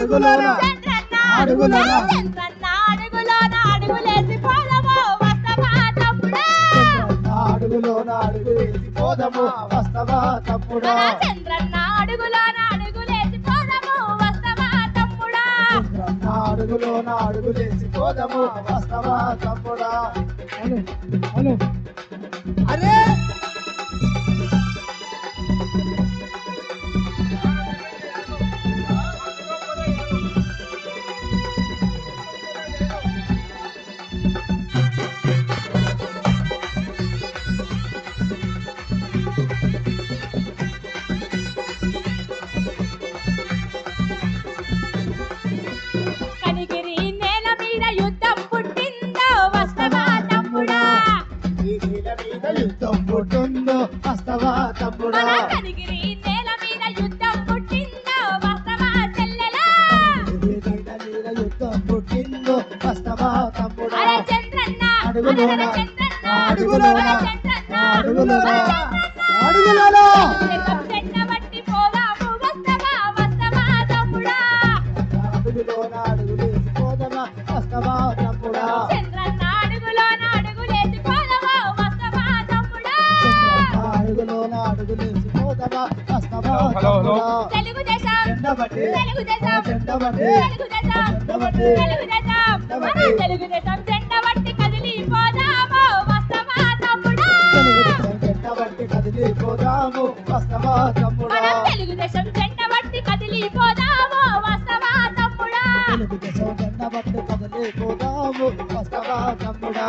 అడుగులోన చంద్రన్న అడుగులోన. చంద్రన్న అడుగులోన అడుగులేసి పోదాము వస్తావా అడుగులోన పోదము వస్తవా చంద్రన్న అడుగులోన అడుగులేసి పోదాము వస్తావా అడుగులోన అడుగులేసి పోదము అరే! వస్తవా తమ్ముడా అడుగులోన అడుగులోన అడుగులోన అడుగులోన అడుగులోన అడుగులేసి పోదమా వస్తవా తమ్ముడా? చంద్రన్న అడుగులోన అడుగులేసి పోదాము వస్తావా తమ్ముడా? నా అడుగులోన అడుగులేసి పోదమా వస్తవా హలో, హలో. తమ్ముడా? తెలుగుదేశం. తెలుగుదేశం. తెలుగుదేశం. తెలుగుదేశం. మన తెలుగుదేశం జెండా బట్టి కదిలి పోదాము వస్తావా తమ్ముడా? తెలుగుదేశం చెండబట్టి కదిలి పోదాము వస్తవా తమ్ముడా తెలుగుదేశం జెండా బట్టి కదిలి పోదాము వస్తావా తమ్ముడా తెలుగుదేశం వస్తవా తమ్ముడా?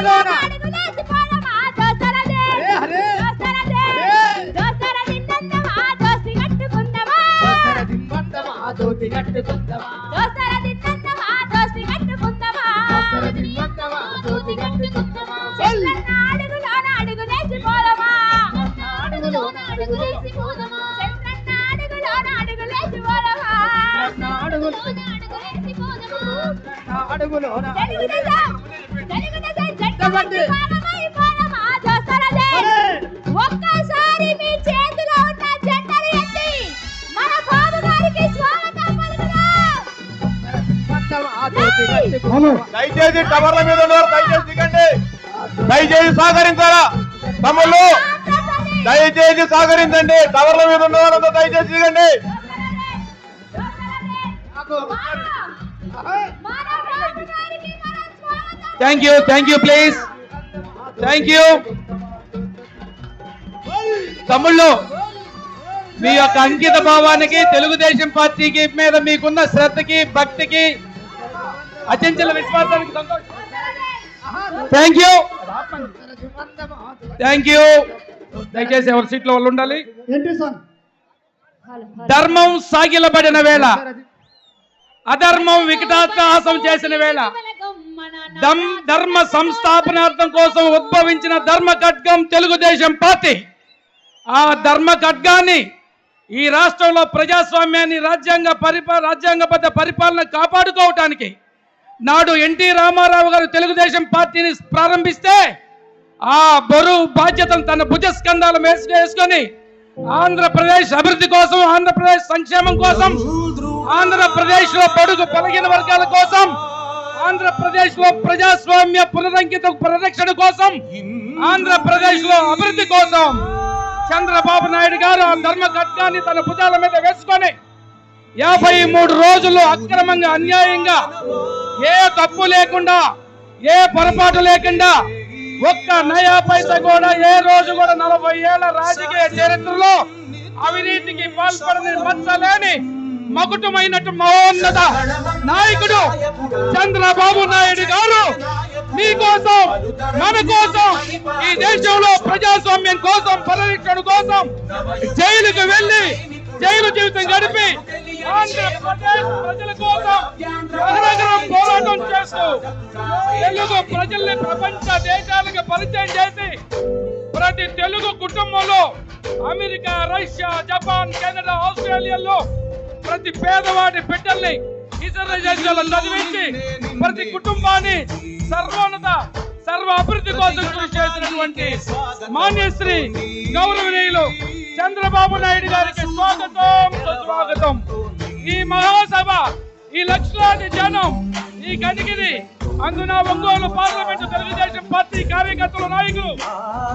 పోదమా అరే. దోసరాలేన్ అరే. దోసరాదిన్ నందమా దోసి కట్టుకుందమా? దోసరా దిన్నందమా దోసి కట్టుకుందమా? కట్టుకుందమా? అడుగులోన పోదమా అడుగులోన అడుగులేసి పోదమా? అడుగులోన అడుగులేసి పోదమా? అడుగులోన అడుగులేసి పోదమా? తెలుగుదేశం తెలుగుదేశం జెండా పట్టి పాలమై పోదమా? దోసరదే ఒక్కసారి మీ చేతిలో ఉన్న జెండలు ఎత్తి మన బాబు గారికి స్వాగతం పలుకుదాం. హలో దయచేసి టవర్ల మీద ఉన్నారు దయచేసి దిగండి. దయచేసి సహకరించారా తమ్ముళ్ళు దయచేసి సహకరించండి. టవర్ల మీద ఉన్న వాళ్ళంతా దయచేసి దిగండి. Thank you thank you please thank you తమ్ముళ్ళు మీ యొక్క అంకిత భావానికి తెలుగుదేశం పార్టీకి మీద మీకున్న శ్రద్ధకి భక్తికి అచంచల విశ్వాసానికి సంతోషం. థ్యాంక్ యూ థ్యాంక్ యూ దయచేసి ఎవరి సీట్లో వాళ్ళు ఉండాలి. ధర్మం సాగిలబడిన వేళ అధర్మం వికటాట్టహాసం చేసిన వేళ ధర్మ సంస్థాపనార్థం కోసం ఉద్భవించిన ధర్మ ఖడ్గం తెలుగుదేశం పార్టీ. ఆ ధర్మ ఖడ్గాన్ని ఈ రాష్ట్రంలో ప్రజాస్వామ్యాన్ని రాజ్యాంగ పరిపా రాజ్యాంగబద్ధ పరిపాలన కాపాడుకోవటానికి నాడు ఎన్టీ రామారావు గారు తెలుగుదేశం పార్టీని ప్రారంభిస్తే ఆ బరువు బాధ్యతను తన భుజస్కంధాలు వేసుకొని ఆంధ్రప్రదేశ్ అభివృద్ధి కోసం ఆంధ్రప్రదేశ్ సంక్షేమం కోసం ఆంధ్రప్రదేశ్లో బడుగు పలిగిన వర్గాల కోసం ఆంధ్రప్రదేశ్లో ప్రజాస్వామ్య పునరంకిత పరిరక్షణ కోసం ఆంధ్రప్రదేశ్లో అభివృద్ధి కోసం చంద్రబాబు నాయుడు గారు ఆ ధర్మ ఖడ్గాన్ని తన భుజాల మీద వేసుకొని యాభై మూడు రోజులు అక్రమంగా అన్యాయంగా ఏ తప్పు లేకుండా ఏ పొరపాటు లేకుండా ఒక్క నయా పైస కూడా ఏ రోజు కూడా నలభై ఏళ్ళ రాజకీయ చరిత్రలో అవినీతికి పాల్పడని మచ్చలేని మకుటమైనట్టు మహోన్నత నాయకుడు చంద్రబాబు నాయుడు గారు మీకోసం మన కోసం ఈ దేశంలో ప్రజాస్వామ్యం కోసం పరిరక్షణ కోసం జైలుకు వెళ్ళి జైలు జీవితం గడిపి ఆంధ్రప్రదేశ్ ప్రజల కోసం అహరహం పోరాటం చేస్తూ తెలుగు ప్రజల్ని ప్రపంచ దేశాలకు పరిచయం చేసి ప్రతి తెలుగు కుటుంబంలో అమెరికా రష్యా జపాన్ కెనడా ఆస్ట్రేలియాలో ప్రతి పేదవాడి బిడ్డల్ని ఇతర దేశాల్లో చదివించి ప్రతి కుటుంబాన్ని సర్వోన్నత సర్వ అభివృద్ధి కోసం కృషి చేసినటువంటి మాన్యశ్రీ గౌరవనీయులు చంద్రబాబు నాయుడు గారికి స్వాగతం స్వాగతం ఈ మహాసభ ఈ లక్షలాది జనం ఈ కనిగిరి అందున ఒంగోలు పార్లమెంటు తెలుగుదేశం పార్టీ కార్యకర్తల నాయకులు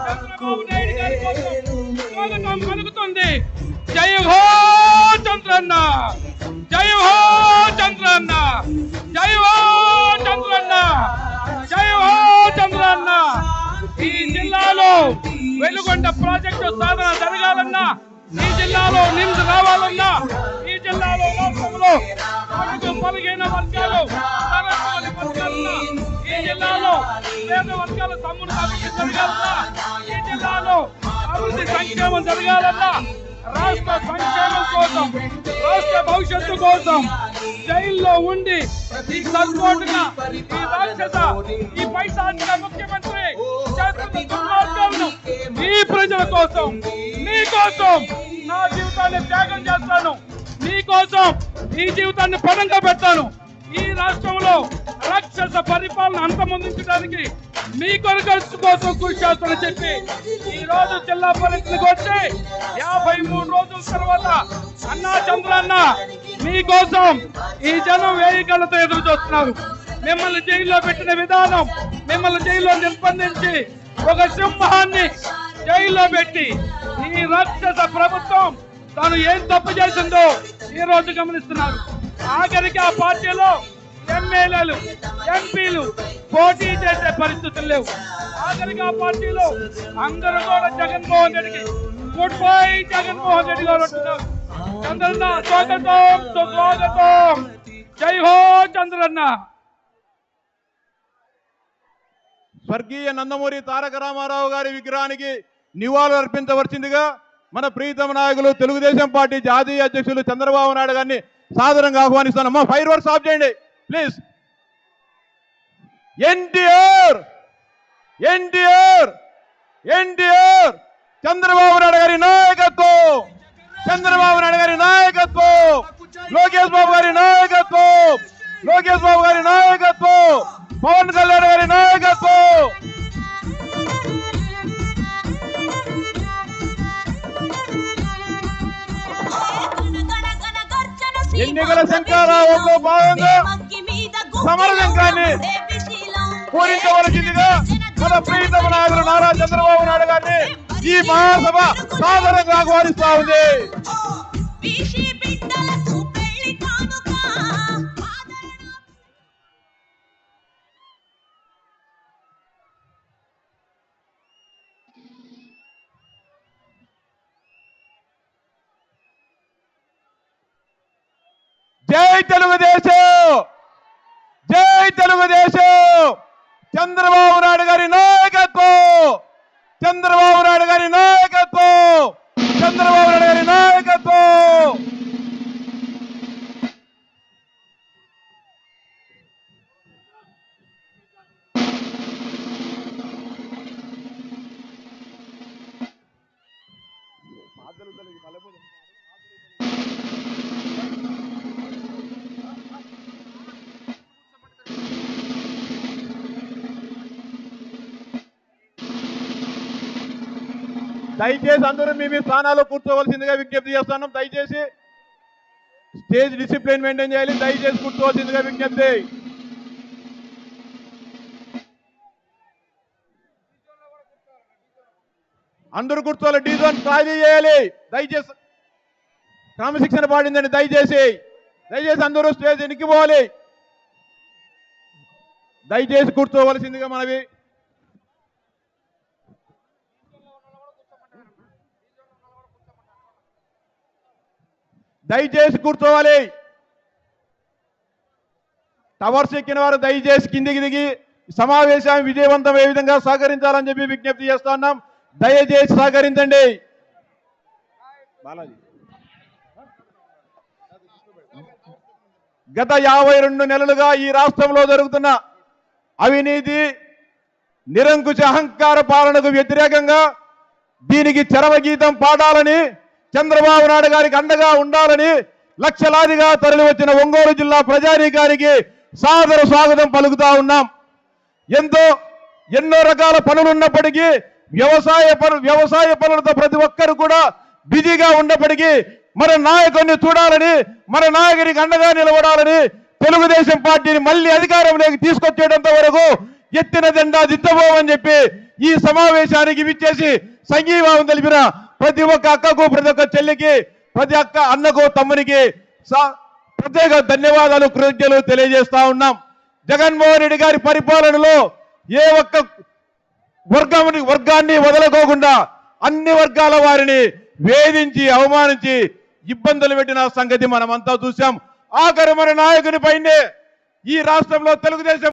చంద్రబాబు నాయుడు గారి కోసం స్వాగతం పలుకుతుంది. జై హో చంద్రన్న! జై హో చంద్రన్న! జై హో చంద్రన్న! జై హో చంద్రన్న! ఈ జిల్లాలో వెలుగొండ ప్రాజెక్టు సాధన జరగాలన్నా ఈ జిల్లాలో నిమ్స్ రావాలన్నా ఈ జిల్లాలో రాష్ట్రంలో మనకు పలిగిన వర్గాలు ఈ జిల్లాలో పేద వర్గాల తమ్ముడు అభివృద్ధి జరగాలన్నా ఈ జిల్లాలో అభివృద్ధి సంక్షేమం జరగాలన్నా రాష్ట్ర సంక్షేమం కోసం రాష్ట్ర భవిష్యత్తు కోసం జైల్లో ఉండి ఈ సర్కోటుగా ఈ రాక్షస ఈ పైశాచిక ముఖ్యమంత్రి చేస్తున్న దుర్మార్గాలను ఈ ప్రజల కోసం మీ కోసం నా జీవితాన్ని త్యాగం చేస్తాను. మీ కోసం ఈ జీవితాన్ని పణంగా పెడతాను. ఈ రాష్ట్రంలో రాక్షస పరిపాలన అంతమొందించడానికి మీ కొరకు కోసం కృషి చేస్తానని చెప్పి ఈ రోజు జిల్లా పరిస్థితికి వచ్చి యాభై మూడు రోజుల తర్వాత అన్నా చంద్రన్న మీకోసం ఈ జనం వేయికలతో ఎదురు చూస్తున్నారు. మిమ్మల్ని జైల్లో పెట్టిన విధానం మిమ్మల్ని జైల్లో నిర్బంధించి ఒక సింహాన్ని జైల్లో పెట్టి ఈ రాక్షస ప్రభుత్వం తాను ఏం తప్పు చేసిందో ఈ రోజు గమనిస్తున్నారు. ఆఖరికి ఆ పార్టీలో ఎమ్మెల్యేలు ఎంపీలు పోటీ చేసే పరిస్థితులు లేవు. ఆఖరికి ఆ పార్టీలో అందరూ కూడా జగన్మోహన్ రెడ్డికి గుడ్ బై జగన్మోహన్ రెడ్డి గారు అంటున్నారు. చంద్రన్న స్వాగతం సుస్వాగతం. జై హో చంద్రన్న. స్వర్గీయ నందమూరి తారక రామారావు గారి విగ్రహానికి నివాళులు అర్పించవలసిందిగా మన ప్రీతమ నాయకులు తెలుగుదేశం పార్టీ జాతీయ అధ్యక్షులు చంద్రబాబు నాయుడు గారిని సాదరంగా ఆహ్వానిస్తాను అమ్మా ఫైర్ వర్క్స్ ఆఫ్ చేయండి. Please. NTR! NTR! NTR! Chandrababu Naidu గారి నాయకత్వం! చంద్రబాబు నాయుడు గారి నాయకత్వం! లోకేష్ బాబు గారి నాయకత్వం! లోకేష్ బాబు గారి నాయకత్వం! పవన్ కళ్యాణ్ గారి నాయకత్వం! ఎన్నికల శంకారావంలో భాగంగా సమర శంఖాన్ని పూరించవలసిందిగా మన ప్రీతమ నాయకులు నారా చంద్రబాబు నాయుడు గారిని ఈ మహాసభ సాధారణంగా ఆహ్వానిస్తా ఉంది. దయచేసి అందరూ మీ మీ స్థానాల్లో కూర్చోవలసిందిగా విజ్ఞప్తి చేస్తున్నాం. దయచేసి స్టేజ్ డిసిప్లిన్ మెయింటైన్ చేయాలి. దయచేసి కూర్చోవలసిందిగా విజ్ఞప్తి. అందరూ కూర్చోవాలి. డీజోన్ ఖాళీ చేయాలి. దయచేసి క్రమశిక్షణ పాడిందండి దయచేసి దయచేసి అందరూ స్టేజ్ ఎన్నికిపోవాలి దయచేసి కూర్చోవలసిందిగా మనవి దయచేసి కూర్చోవాలి. టవర్స్ ఎక్కిన వారు దయచేసి కిందికి దిగి సమావేశాన్ని విజయవంతం ఏ విధంగా సహకరించాలని చెప్పి విజ్ఞప్తి చేస్తా ఉన్నాం. దయచేసి సహకరించండి. బాలాజీ. గత యాభై రెండు నెలలుగా ఈ రాష్ట్రంలో జరుగుతున్న అవినీతి నిరంకుశ అహంకార పాలనకు వ్యతిరేకంగా దీనికి చరమగీతం పాడాలని చంద్రబాబు నాయుడు గారికి అండగా ఉండాలని లక్షలాదిగా తరలివచ్చిన ఒంగోలు జిల్లా ప్రజానీకానికి సాదర స్వాగతం పలుకుతా ఉన్నాం. ఎంతో ఎన్నో రకాల పనులు ఉన్నప్పటికీ వ్యవసాయ పను వ్యవసాయ పనులతో ప్రతి ఒక్కరు కూడా బిజీగా ఉన్నప్పటికీ మన నాయకుడిని చూడాలని మన నాయకుడికి అండగా నిలబడాలని తెలుగుదేశం పార్టీని మళ్ళీ అధికారంలోకి తీసుకొచ్చేటంత వరకు ఎత్తిన జెండా దిద్దబోమని చెప్పి ఈ సమావేశానికి విచ్చేసి సంఘీభావం తెలిపిన ప్రతి ఒక్క అక్కకు ప్రతి ఒక్క చెల్లికి ప్రతి ఒక్క అన్నకు తమ్మునికి ప్రత్యేక ధన్యవాదాలు కృతజ్ఞతలు తెలియజేస్తా ఉన్నాం. జగన్మోహన్ రెడ్డి గారి పరిపాలనలో ఏ ఒక్క వర్గం వర్గాన్ని వదలకోకుండా అన్ని వర్గాల వారిని వేధించి అవమానించి ఇబ్బందులు పెట్టిన సంగతి మనమంతా చూసాం ఆఖరి మన నాయకుని పైనే ఈ రాష్ట్రంలో తెలుగుదేశం